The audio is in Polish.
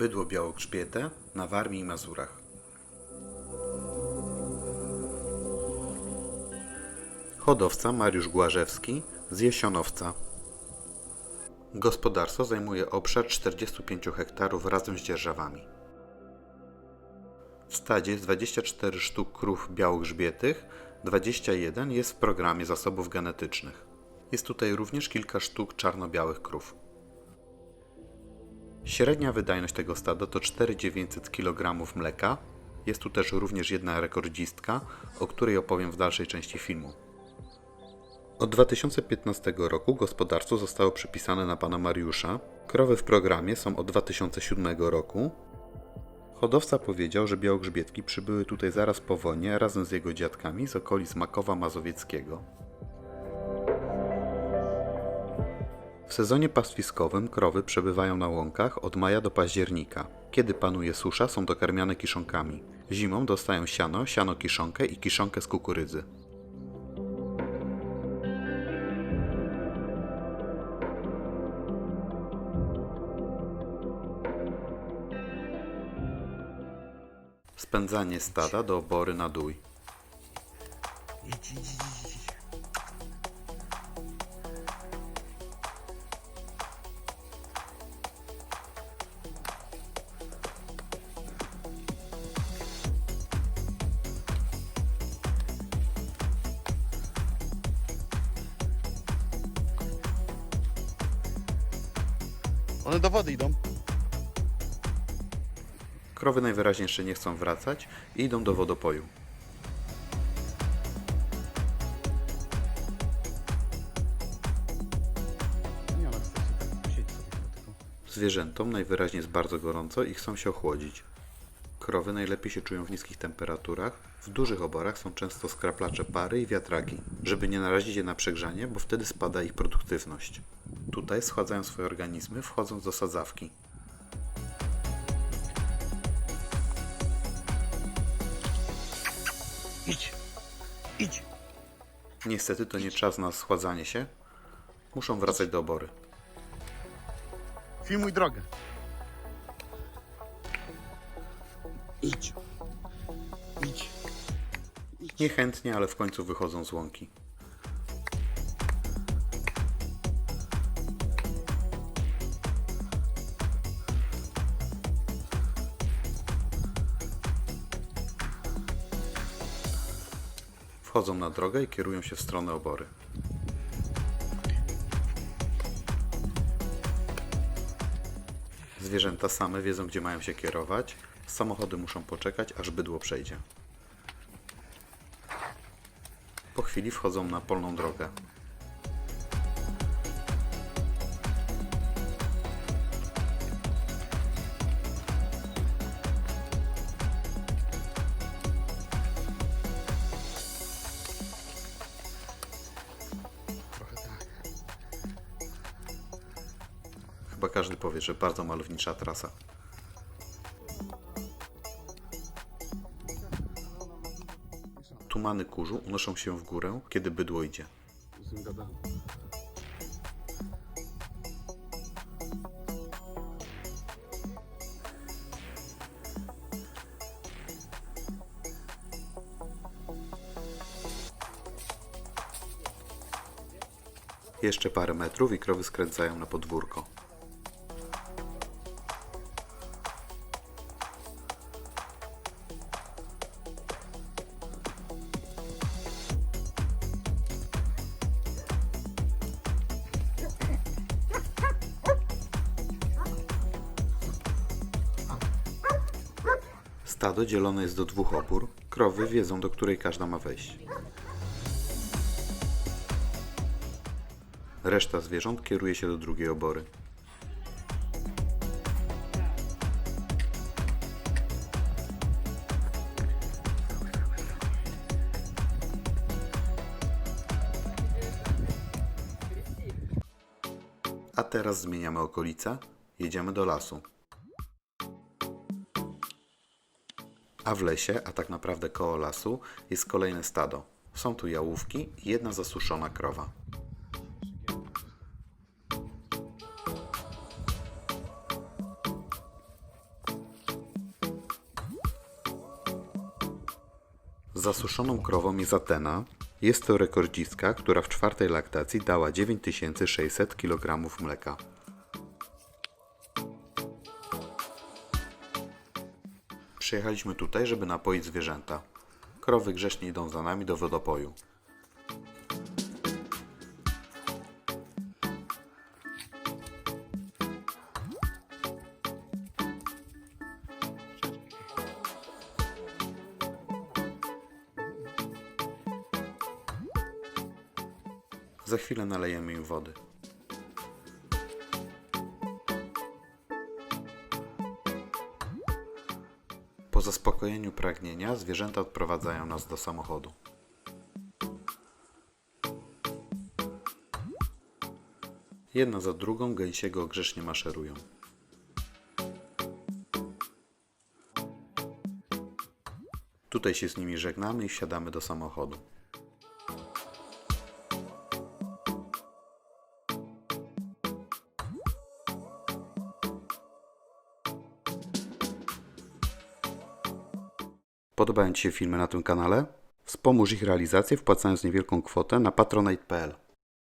Bydło białogrzbiete na Warmii i Mazurach. Hodowca Mariusz Głażewski z Jesionowca. Gospodarstwo zajmuje obszar 45 hektarów razem z dzierżawami. W stadzie jest 24 sztuk krów białogrzbietych, 21 jest w programie zasobów genetycznych. Jest tutaj również kilka sztuk czarno-białych krów. Średnia wydajność tego stada to 4900 kg mleka. Jest tu też również jedna rekordzistka, o której opowiem w dalszej części filmu. Od 2015 roku gospodarstwo zostało przypisane na pana Mariusza. Krowy w programie są od 2007 roku. Hodowca powiedział, że białogrzbietki przybyły tutaj zaraz po wojnie razem z jego dziadkami z okolic Makowa Mazowieckiego. W sezonie pastwiskowym krowy przebywają na łąkach od maja do października. Kiedy panuje susza, są dokarmiane kiszonkami. Zimą dostają siano, siano kiszonkę i kiszonkę z kukurydzy. Spędzanie stada do obory na dój. One do wody idą. Krowy najwyraźniej jeszcze nie chcą wracać i idą do wodopoju. Tak. Zwierzętom najwyraźniej jest bardzo gorąco i chcą się ochłodzić. Krowy najlepiej się czują w niskich temperaturach. W dużych oborach są często skraplacze pary i wiatraki, żeby nie narazić je na przegrzanie, bo wtedy spada ich produktywność. Tutaj schładzają swoje organizmy, wchodząc do sadzawki. Idź, idź. Niestety to nie czas na schładzanie się. Muszą wracać do obory. Filmuj drogę. Idź. Idź. Niechętnie, ale w końcu wychodzą z łąki. Wchodzą na drogę i kierują się w stronę obory. Zwierzęta same wiedzą, gdzie mają się kierować. Samochody muszą poczekać, aż bydło przejdzie. Po chwili wchodzą na polną drogę. Tak. Chyba każdy powie, że bardzo malownicza trasa. Tumany kurzu unoszą się w górę, kiedy bydło idzie. Jeszcze parę metrów i krowy skręcają na podwórko. Stado dzielone jest do dwóch obór. Krowy wiedzą, do której każda ma wejść. Reszta zwierząt kieruje się do drugiej obory. A teraz zmieniamy okolice, jedziemy do lasu. A w lesie, a tak naprawdę koło lasu, jest kolejne stado. Są tu jałówki i jedna zasuszona krowa. Zasuszoną krową jest Atena. Jest to rekordziska, która w czwartej laktacji dała 9600 kg mleka. Przyjechaliśmy tutaj, żeby napoić zwierzęta. Krowy grzecznie idą za nami do wodopoju. Za chwilę nalejemy im wody. Zaspokojeniu pragnienia zwierzęta odprowadzają nas do samochodu. Jedna za drugą gęsiego grzecznie maszerują. Tutaj się z nimi żegnamy i wsiadamy do samochodu. Podobają Ci się filmy na tym kanale? Wspomóż ich realizację wpłacając niewielką kwotę na patronite.pl.